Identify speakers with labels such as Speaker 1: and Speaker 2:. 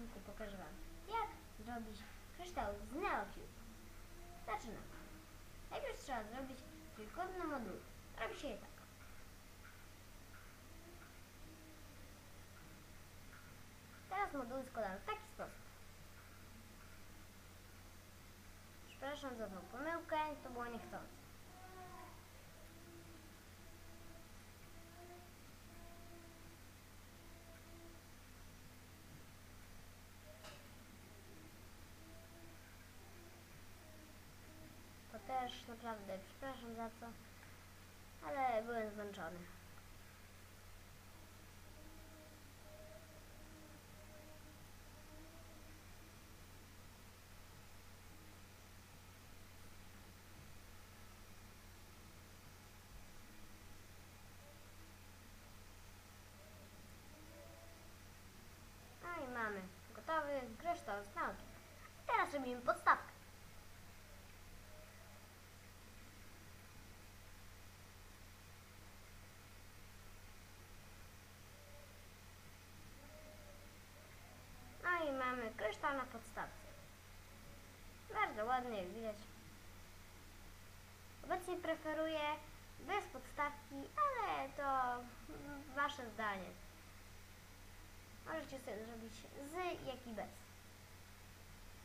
Speaker 1: odcinku pokażę Wam, jak zrobić kryształ z NeoCube. Zaczynamy. Najpierw trzeba zrobić trójkątne moduły. Robi się je tak. Teraz moduły składamy w taki sposób. Przepraszam za tą pomyłkę, to było niechcące. To też naprawdę przepraszam za to, ale byłem zmęczony. No i mamy gotowy kryształ z nauki. Teraz robimy podstawkę. No i na podstawce. Bardzo ładnie, jak widać. Obecnie preferuję bez podstawki, ale to wasze zdanie. Możecie sobie zrobić z.